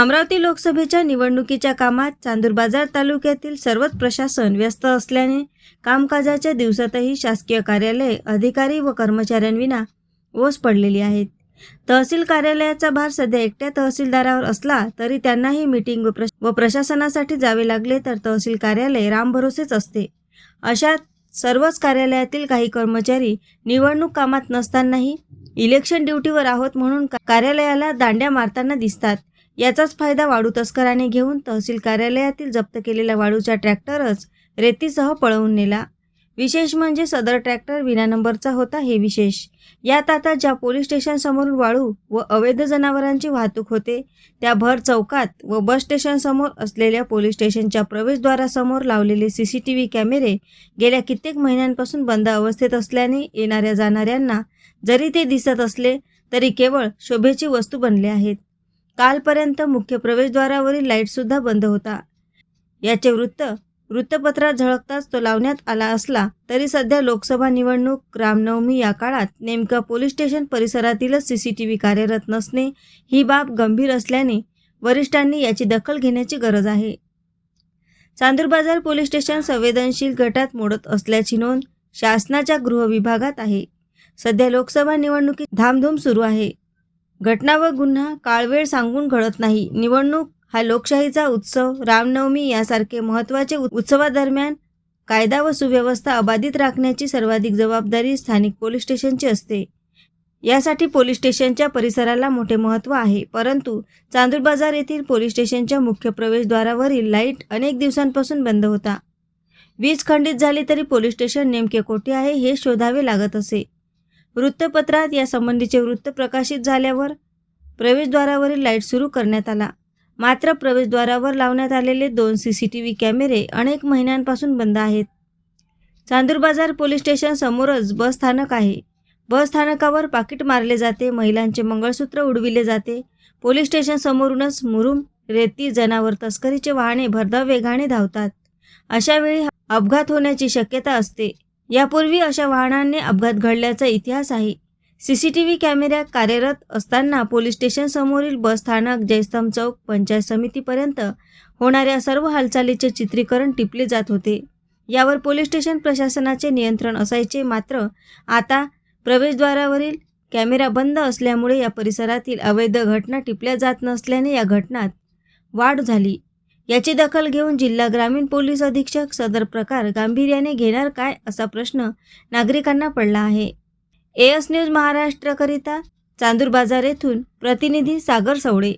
अमरावती लोकसभेच्या निवडणुकीच्या कामात चांदूर बाजार तालुक्यातील सर्वच प्रशासन व्यस्त असल्याने कामकाजाच्या दिवसातही शासकीय कार्यालय अधिकारी व कर्मचाऱ्यांविना ओस पडलेली आहेत. तहसील कार्यालयाचा भार सध्या एकट्या तहसीलदारावर असला तरी त्यांनाही मीटिंग व, प्रश व प्रशासनासाठी जावे लागले तर तहसील कार्यालय रामभरोसेच असते. अशा सर्वच कार्यालयातील काही कर्मचारी निवडणूक कामात नसतानाही इलेक्शन ड्युटीवर आहोत म्हणून कार्यालयाला दांड्या मारताना दिसतात. याचाच फायदा वाळू तस्कराने घेऊन तहसील कार्यालयातील जप्त केलेल्या वाळूचा ट्रॅक्टरच रेतीसह पळवून नेला. विशेष म्हणजे सदर ट्रॅक्टर विना नंबरचा होता हे विशेष. यात आता ज्या पोलीस स्टेशनसमोरून वाळू व अवैध जनावरांची वाहतूक होते त्या भर चौकात व बस स्टेशनसमोर असलेल्या पोलीस स्टेशनच्या प्रवेशद्वारासमोर लावलेले सी सी टी व्ही कॅमेरे गेल्या कित्येक महिन्यांपासून बंद अवस्थेत असल्याने येणाऱ्या जाणाऱ्यांना जरी ते दिसत असले तरी केवळ शोभेची वस्तू बनले आहेत. कालपर्यंत मुख्य प्रवेशद्वारावरील लाईटसुद्धा बंद होता. याचे वृत्त वृत्तपत्रात झळकताच तो लावण्यात आला असला तरी सध्या लोकसभा निवडणूक रामनवमी या काळात नेमका पोलीस स्टेशन परिसरातीलच सी सी टी व्ही कार्यरत नसणे ही बाब गंभीर असल्याने वरिष्ठांनी याची दखल घेण्याची गरज आहे. चांदूर बाजार पोलीस स्टेशन संवेदनशील गटात मोडत असल्याची नोंद शासनाच्या गृह विभागात आहे. सध्या लोकसभा निवडणुकीत धामधूम सुरू आहे. घटना व गुन्हा काळवेळ सांगून घडत नाही. निवडणूक हा लोकशाहीचा उत्सव रामनवमी यासारखे महत्त्वाचे उत्सवादरम्यान कायदा व सुव्यवस्था अबाधित राखण्याची सर्वाधिक जबाबदारी स्थानिक पोलीस स्टेशनची असते. यासाठी पोलीस स्टेशनच्या परिसराला मोठे महत्त्व आहे. परंतु चांदूर बाजार येथील पोलीस स्टेशनच्या मुख्य प्रवेशद्वारावरील लाइट अनेक दिवसांपासून बंद होता. वीज खंडित झाली तरी पोलीस स्टेशन नेमके कोठे आहे हे शोधावे लागत असे. वृत्तपत्रात या संबंधीचे वृत्त प्रकाशित झाल्यावर प्रवेशद्वारावरील लाइट सुरू करण्यात आला. मात्र प्रवेशद्वारावर लावण्यात आलेले दोन सी सी टी व्ही कॅमेरे अनेक महिन्यांपासून बंद आहेत. चांदूर बाजार पोलीस स्टेशन समोरच बस स्थानक आहे. बस स्थानकावर पाकिट मारले जाते महिलांचे मंगळसूत्र उडविले जाते. पोलीस स्टेशन समोरूनच मुरुम रेती जनावर तस्करीचे वाहने भरधाव वेगाने धावतात. अशावेळी अपघात होण्याची शक्यता असते. यापूर्वी अशा वाहनांनी अपघात घडल्याचा इतिहास आहे सी सी टी व्ही कॅमेऱ्या कार्यरत असताना पोलीस स्टेशनसमोरील बस स्थानक जयस्तंभ चौक पंचायत समितीपर्यंत होणाऱ्या सर्व हालचालीचे चित्रीकरण टिपले जात होते. यावर पोलीस स्टेशन प्रशासनाचे नियंत्रण असायचे मात्र आता प्रवेशद्वारावरील कॅमेरा बंद असल्यामुळे या परिसरातील अवैध घटना टिपल्या जात नसल्याने या घटनात वाढ झाली. याची दखल घेऊन जिल्हा ग्रामीण पोलीस अधीक्षक सदर प्रकार गांभीर्याने घेणार काय असा प्रश्न नागरिकांना पडला आहे. एएस न्यूज महाराष्ट्रकरिता चांदूर बाजार येथून प्रतिनिधी सागर सवडे